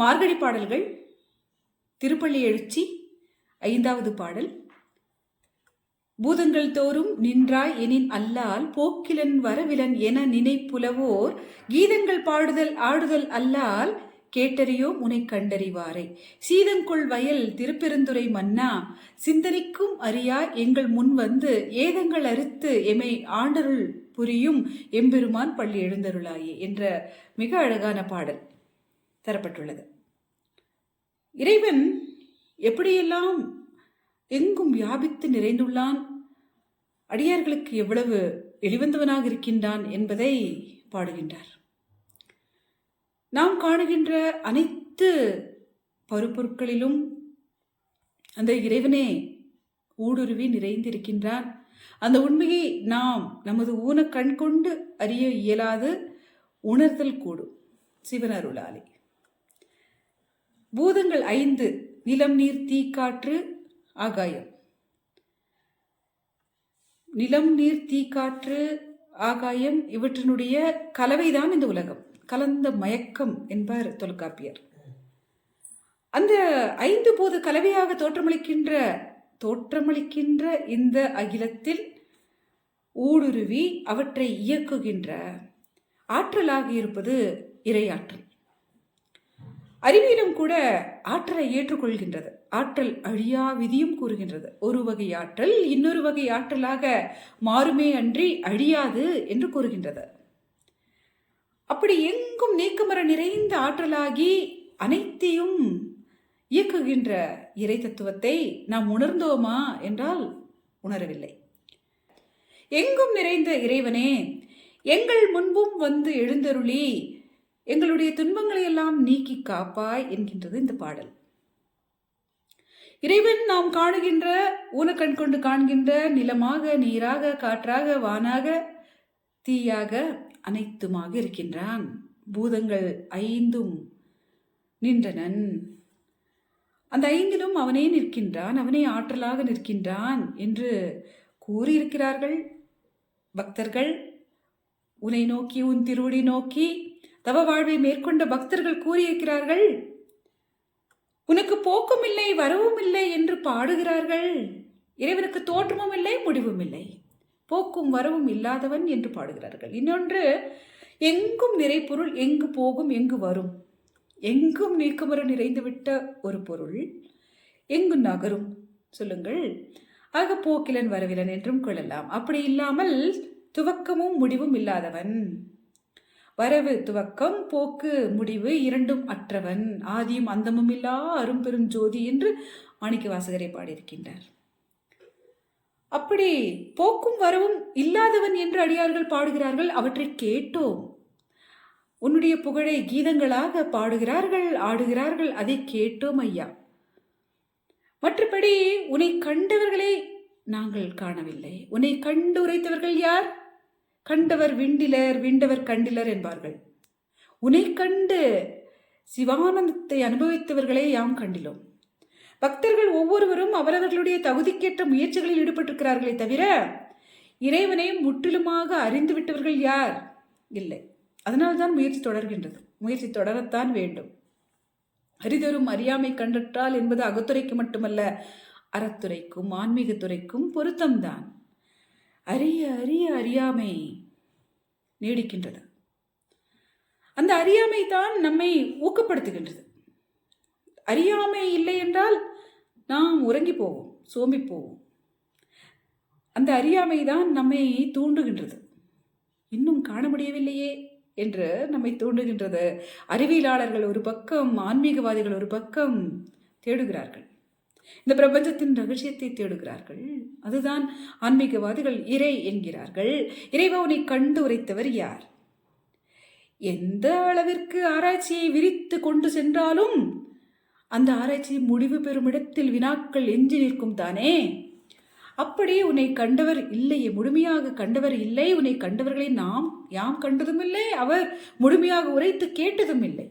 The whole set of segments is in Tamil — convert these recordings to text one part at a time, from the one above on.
மார்கழி பாடல்கள் திருப்பள்ளி எழுச்சி ஐந்தாவது பாடல். பூதங்கள் தோறும் நின்றாய் எனின் அல்லால் போக்கிலன் வரவிலன் என நினைப்புலவோர் கீதங்கள் பாடுதல் ஆடுதல் அல்லால் கேட்டறியோ முனை கண்டறிவாரை. சீதங்கொள் வயல் திருப்பெருந்துறை மன்னா சிந்தனைக்கும் அறியா எங்கள் முன் வந்து ஏதங்கள் அறுத்து எமை ஆண்டருள் புரியும் எம்பெருமான் பள்ளி எழுந்தருளாயே என்ற மிக அழகான பாடல் தரப்பட்டுள்ளது. இறைவன் எப்படியெல்லாம் எங்கும் வியாபித்து நிறைந்துள்ளான்? அடியார்களுக்கு எவ்வளவு எளிவந்தவனாக இருக்கின்றான் என்பதை பாடுகின்றார். நாம் காணுகின்ற அனைத்து பருப்பொருட்களிலும் அந்த இறைவனே ஊடுருவி நிறைந்திருக்கின்றான். அந்த உண்மையை நாம் நமது ஊன கண் கொண்டு அறிய இயலாது உணர்தல் கூடும். சிவனருளாலே. பூதங்கள் ஐந்து நிலம் நீர் தீ காற்று ஆகாயம். நிலம் நீர் தீ காற்று ஆகாயம் இவற்றினுடைய கலவைதான் இந்த உலகம். கலந்த மயக்கம் என்பார் தொல்காப்பியர். அந்த ஐந்து போது கலவையாக தோற்றமளிக்கின்ற தோற்றமளிக்கின்ற இந்த அகிலத்தில் ஊடுருவி அவற்றை இயக்குகின்ற ஆற்றலாக இருப்பது இறையாற்றல் அறிவியலும் கூட ஆற்றலை ஏற்றுக்கொள்கின்றது. ஆற்றல் அழியா விதியும் கூறுகின்றது. ஒரு வகை ஆற்றல் இன்னொரு வகை ஆற்றலாக மாறுமே அன்றி அழியாது என்று கூறுகின்றது. அப்படி எங்கும் நீக்கமர நிறைந்த ஆற்றலாகி அனைத்தையும் இயக்குகின்ற இறை தத்துவத்தை நாம் உணர்ந்தோமா என்றால் உணரவில்லை. எங்கும் நிறைந்த இறைவனே எங்கள் முன்பும் வந்து எழுந்தருளி எங்களுடைய துன்பங்களை எல்லாம் நீக்கி காப்பாய் என்கின்றது இந்த பாடல். இறைவன் நாம் காணுகின்ற ஊனக்கண் கொண்டு காண்கின்ற நிலமாக நீராக காற்றாக வானாக தீயாக அனைத்துமாக இருக்கின்றான். பூதங்கள் ஐந்தும் நின்றனன். அந்த ஐந்திலும் அவனே நிற்கின்றான் அவனே ஆற்றலாக நிற்கின்றான் என்று கூறியிருக்கிறார்கள் பக்தர்கள். உன்னை நோக்கி உன் திருவடி நோக்கி தவ வாழ்வை மேற்கொண்ட பக்தர்கள் கூறியிருக்கிறார்கள் உனக்கு போக்கும் இல்லை வரவும் இல்லை என்று பாடுகிறார்கள். இறைவனுக்கு தோற்றமும் இல்லை முடிவும் இல்லை. போக்கும் வரவும் இல்லாதவன் என்று பாடுகிறார்கள். இன்னொன்று எங்கும் நிறைப்பொருள் எங்கு போகும் எங்கு வரும். எங்கும் நீக்குமர நிறைந்துவிட்ட ஒரு பொருள் எங்கு நகரும். சொல்லுங்கள். ஆக போக்கிலன் வரவிலன் என்றும் கொள்ளலாம். அப்படி இல்லாமல் துவக்கமும் முடிவும் இல்லாதவன். வரவு துவக்கம் போக்கு முடிவு இரண்டும் அற்றவன். ஆதியும் அந்தமும் இல்லா அரும்பெரும் ஜோதி என்று மாணிக்க வாசகரை பாடியிருக்கின்றார். அப்படி போக்கும் வரவும் இல்லாதவன் என்று அடியார்கள் பாடுகிறார்கள் அவற்றை கேட்டோம். உன்னுடைய புகழை கீதங்களாக பாடுகிறார்கள் ஆடுகிறார்கள் அதை கேட்டோம் ஐயா. மற்றபடி உன்னை கண்டவர்களை நாங்கள் காணவில்லை. உன்னை கண்டு உரைத்தவர்கள் யார்? கண்டவர் விண்டிலர் விண்டவர் கண்டிலர் என்பார்கள். உனை கண்டு சிவானந்தத்தை அனுபவித்தவர்களே யாம் கண்டிலோம். பக்தர்கள் ஒவ்வொருவரும் அவரவர்களுடைய தகுதிக்கேற்ற முயற்சிகளில் ஈடுபட்டிருக்கிறார்களே தவிர இறைவனை முற்றிலுமாக அறிந்துவிட்டவர்கள் யார்? இல்லை. அதனால்தான் முயற்சி தொடர்கின்றது. முயற்சி தொடரத்தான் வேண்டும். அரிதரும் அறியாமை கண்டற்றால் என்பது அகத்துறைக்கு மட்டுமல்ல அறத்துறைக்கும் ஆன்மீகத்துறைக்கும் பொருத்தம்தான். அரிய அரிய அறியாமை நீடிக்கின்றது. அந்த அறியாமை தான் நம்மை ஊக்கப்படுத்துகின்றது. அறியாமை இல்லை என்றால் நாம் உறங்கி போவோம் சோம்பி போவோம். அந்த அறியாமை தான் நம்மை தூண்டுகின்றது. இன்னும் காண முடியவில்லையே என்று நம்மை தூண்டுகின்றது. அறிவியலாளர்கள் ஒரு பக்கம் ஆன்மீகவாதிகள் ஒரு பக்கம் தேடுகிறார்கள். இந்த பிரபஞ்சத்தின் ரகசியத்தை தேடுகிறார்கள். அதுதான் ஆன்மீகவாதிகள் இறை என்கிறார்கள். இறைவனை கண்டு உரைத்தவர் யார்? எந்த அளவிற்கு ஆராய்ச்சியை விரித்து கொண்டு சென்றாலும் அந்த ஆராய்ச்சி முடிவு பெறும் இடத்தில் வினாக்கள் எஞ்சி நிற்கும் தானே? அப்படி உன்னை கண்டவர் இல்லையே முழுமையாக கண்டவர் இல்லை. உன்னை கண்டவர்களை நாம் யாம் கண்டதும் இல்லை அவர் முழுமையாக உரைத்து கேட்டதும் இல்லை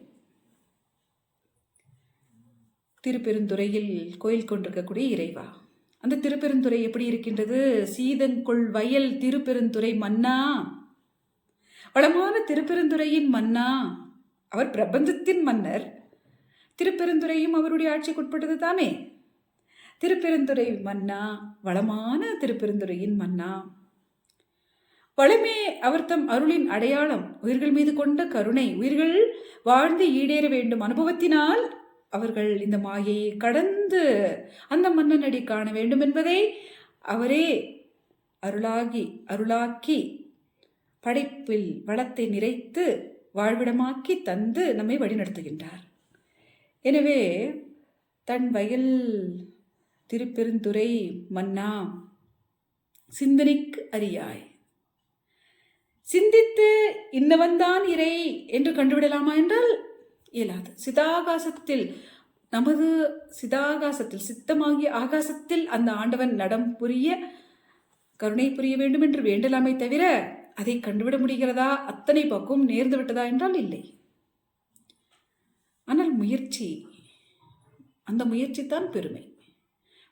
திருப்பெருந்துறையில் கோயில் கொண்டிருக்கக்கூடிய இறைவா. அந்த திருப்பெருந்துறை எப்படி இருக்கின்றது? சீதங்கொள் வயல் திருப்பெருந்துறை மன்னா. வளமான திருப்பெருந்துறையின் மன்னா. அவர் பிரபஞ்சத்தின் மன்னர். திருப்பெருந்துறையும் அவருடைய ஆட்சிக்குட்பட்டது தானே. திருப்பெருந்துறை மன்னா வளமான திருப்பெருந்துறையின் மன்னா. வளமே அவர் தம் அருளின் அடையாளம். உயிர்கள் மீது கொண்ட கருணை. உயிர்கள் வாழ்ந்து ஈடேற வேண்டும் அனுபவத்தினால் அவர்கள் இந்த மாயையை கடந்து அந்த மன்னனடி காண வேண்டும் என்பதை அவரே அருளாகி அருளாக்கி படைப்பில் வளத்தை நிறைத்து வாழ்விடமாக்கி தந்து நம்மை வழிநடத்துகின்றார். எனவே தன் வயல் திருப்பெருந்துறை மன்னா சிந்தனைக்கு அறியாய் சிந்தித்து இன்னவன்தான் இறை என்று கண்டுவிடலாமா என்றால் இயலாது. சிதாகாசத்தில் நமது சிதாகாசத்தில் சித்தமாகிய ஆகாசத்தில் அந்த ஆண்டவன் நடம் புரிய கருணை புரிய வேண்டும் என்று வேண்டலாமே தவிர அதை கண்டுவிட முடிகிறதா? அத்தனை பக்குவம் நேர்ந்து விட்டதா என்றால் இல்லை. ஆனால் முயற்சி அந்த முயற்சி தான் பெருமை.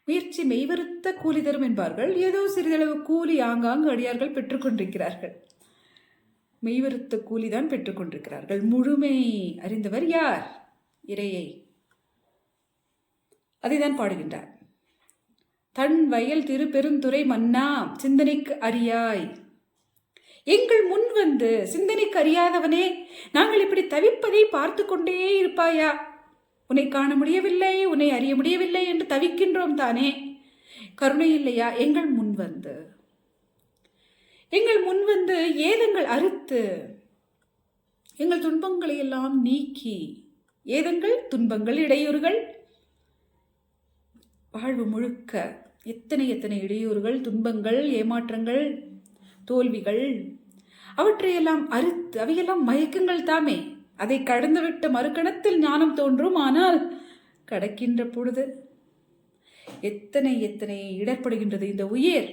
முயற்சி மெய்வருத்த கூலி தரும் என்பார்கள் ஏதோ சிறிதளவு கூலி ஆங்காங்கு அடியார்கள் பெற்றுக்கொண்டிருக்கிறார்கள். மெய்வருத்த கூலிதான் பெற்றுக்கொண்டிருக்கிறார்கள் முழுமை அறிந்தவர் யார்? இறையை. அதைதான் பாடுகின்றார். தன் வயல் திரு பெருந்துறை மன்னா சிந்தனைக்கு அறியாய். எங்கள் முன் வந்து சிந்தனைக்கு அறியாதவனே நாங்கள் இப்படி தவிப்பதை பார்த்து கொண்டே இருப்பாயா? உன்னை காண முடியவில்லை உன்னை அறிய முடியவில்லை என்று தவிக்கின்றோம் தானே. கருணை இல்லையா? எங்கள் முன் வந்து. எங்கள் முன் வந்து ஏதங்கள் அறுத்து எங்கள் துன்பங்களை எல்லாம் நீக்கி ஏதங்கள் துன்பங்கள் இடையூறுகள். வாழ்வு முழுக்க எத்தனை எத்தனை இடையூறுகள் துன்பங்கள் ஏமாற்றங்கள் தோல்விகள் அவற்றையெல்லாம் அறுத்து அவையெல்லாம் மயக்கங்கள் தாமே. அதை கடந்துவிட்ட மறுக்கணத்தில் ஞானம் தோன்றும். ஆனால் கடக்கின்ற பொழுது எத்தனை எத்தனை இடர்படுகின்றது இந்த உயிர்.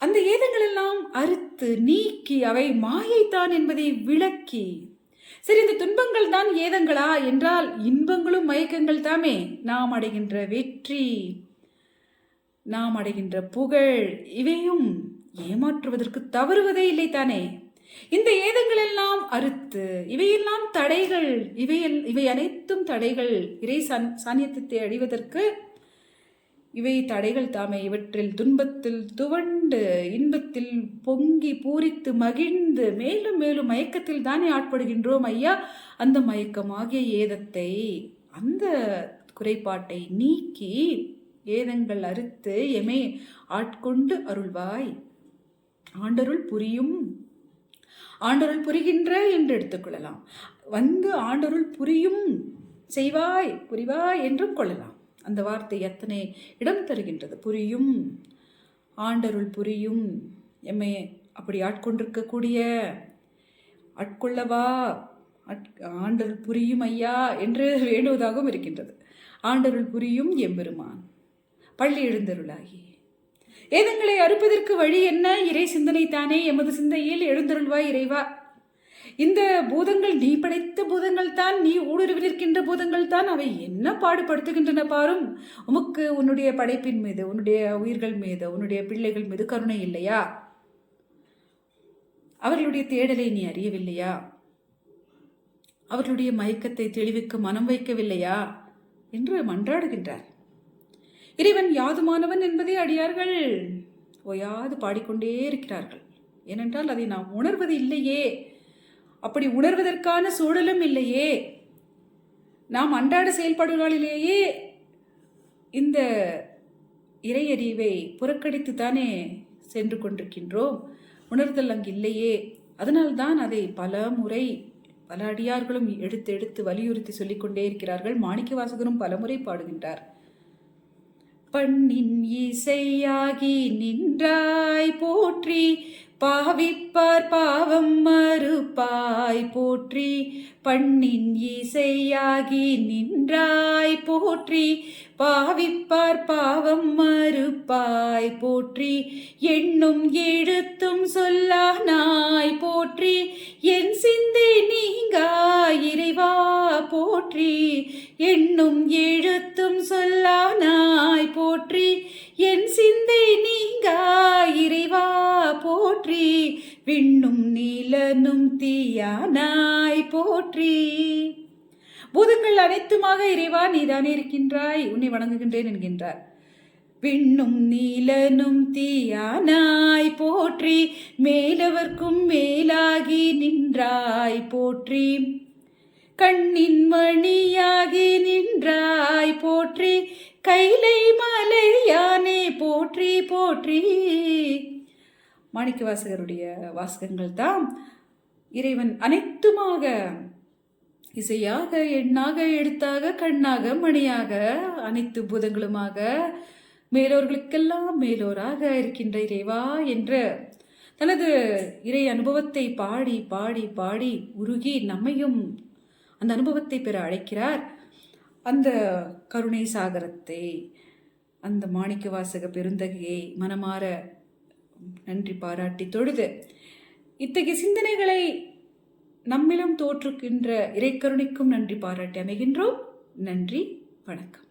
அந்த ஏதங்களெல்லாம் அறுத்து நீக்கி அவை மாயைத்தான் என்பதை விளக்கி சரி இந்த துன்பங்கள் தான் ஏதங்களா? என்றால் இன்பங்களும் மயக்கங்கள் தாமே. நாம் அடைகின்ற வெற்றி நாம் அடைகின்ற புகழ் இவையும் ஏமாற்றுவதற்கு தவறுவதே இல்லை தானே. இந்த ஏதங்கள் எல்லாம் அறுத்து இவையெல்லாம் தடைகள் இவையல் இவை அனைத்தும் தடைகள் இறை சன் சாநியத்தை அழிவதற்கு இவை தடைகள் தாமே. இவற்றில் துன்பத்தில் துவண்டு இன்பத்தில் பொங்கி பூரித்து மகிழ்ந்து மேலும் மேலும் மயக்கத்தில் தானே ஆட்படுகின்றோம் ஐயா. அந்த மயக்கமாகிய ஏதத்தை அந்த குறைபாட்டை நீக்கி ஏதங்கள் அறுத்து எமை ஆட்கொண்டு அருள்வாய். ஆண்டருள் புரியும். ஆண்டருள் புரிகின்ற என்று எடுத்துக்கொள்ளலாம் வந்து ஆண்டருள் புரியும். செய்வாய் புரிவாய் என்றும் கொள்ளலாம். அந்த வார்த்தை எத்தனை இடம் தருகின்றது? புரியும். ஆண்டருள் புரியும். எம்மை அப்படி ஆட்கொண்டிருக்கக்கூடிய ஆட்கொள்ளவா? ஆண்டருள் புரியும் ஐயா என்று வேண்டுவதாகவும் இருக்கின்றது. ஆண்டருள் புரியும் எம்பெருமான். பள்ளி எழுந்தருளாகி. ஏதங்களை அறுப்பதற்கு வழி என்ன? இறை சிந்தனை தானே எமது சிந்தையில் எழுந்தருள்வா இறைவா. இந்த பூதங்கள் நீ படைத்த பூதங்கள் தான் நீ ஊடுருவில் இருக்கின்ற பூதங்கள் தான் அவை என்ன பாடுபடுத்துகின்றன பாரும்? உமக்கு உன்னுடைய படைப்பின் மீது உன்னுடைய உயிர்கள் மீது உன்னுடைய பிள்ளைகள் மீது கருணை இல்லையா? அவர்களுடைய தேடலை நீ அறியவில்லையா? அவர்களுடைய மயக்கத்தை தெளிவுக்கு மனம் வைக்கவில்லையா? என்று மன்றாடுகின்றார். இறைவன் யாதுமானவன் என்பதை அடியார்கள் ஓயாது பாடிக்கொண்டே இருக்கிறார்கள். ஏனென்றால் அதை நாம் உணர்வது இல்லையே. அப்படி உணர்வதற்கான சூழலும் இல்லையே. நாம் அன்றாட செயல்பாடுகளிலேயே இந்த இறையறிவை புறக்கணித்து தானே சென்று கொண்டிருக்கின்றோம். உணர்தல் அங்கு இல்லையே. அதனால்தான் அதை பல முறை பல அடியார்களும் எடுத்து எடுத்து வலியுறுத்தி சொல்லிக்கொண்டே இருக்கிறார்கள். மாணிக்க வாசகரும் பலமுறை பாடுகின்றார். பண்ணின் இசையாகி நின்றாய் போற்றி பாவிப்பார் பாவம் மறுப்பாய் போற்றி பண்ணின் இசையாகி நின்றாய் போற்றி. பாவிப்பார் பாவம் மறுப்பாய் போற்றி. எண்ணும் எழுத்தும் சொல்லா நாய் போற்றி. என் சிந்தை நீங்கா இறைவா போற்றி. எண்ணும் எழுத்தும் சொல்லா நாய் போற்றி. என் சிந்தை நீங்கா இறைவா போற்றி. விண்ணும் நீலனும் தீயானாய் போற்றி. பூதங்கள் அனைத்துமாக இறைவா நீதானே இருக்கின்றாய் உன்னை வணங்குகின்றேன் என்கின்றார். விண்ணும் நீலனும் தீயானாய் போற்றி மேலவர்க்கும் மேலாகி நின்றாய் போற்றி. கண்ணின் மணியாகி நின்றாய் போற்றி கைலை மலையானே போற்றி போற்றி. மாணிக்க வாசகருடைய வாசகங்கள் தான் இறைவன் அனைத்துமாக இசையாக எண்ணாக எழுத்தாக கண்ணாக மணியாக அனைத்து பூதங்களுமாக மேலோர்களுக்கெல்லாம் மேலோராக இருக்கின்ற இறைவா என்ற தனது இறை அனுபவத்தை பாடி பாடி பாடி உருகி நம்மையும் அந்த அனுபவத்தை பெற அழைக்கிறார். அந்த கருணை சாகரத்தை அந்த மாணிக்க வாசக பெருந்தகையை மனமாற நன்றி பாராட்டி தொழுது. இத்தகைய சிந்தனைகளை நம்மிலும் தோற்றுக்கின்ற இறைக்கருணைக்கும் நன்றி பாராட்டி அமைகின்றோம். நன்றி வணக்கம்.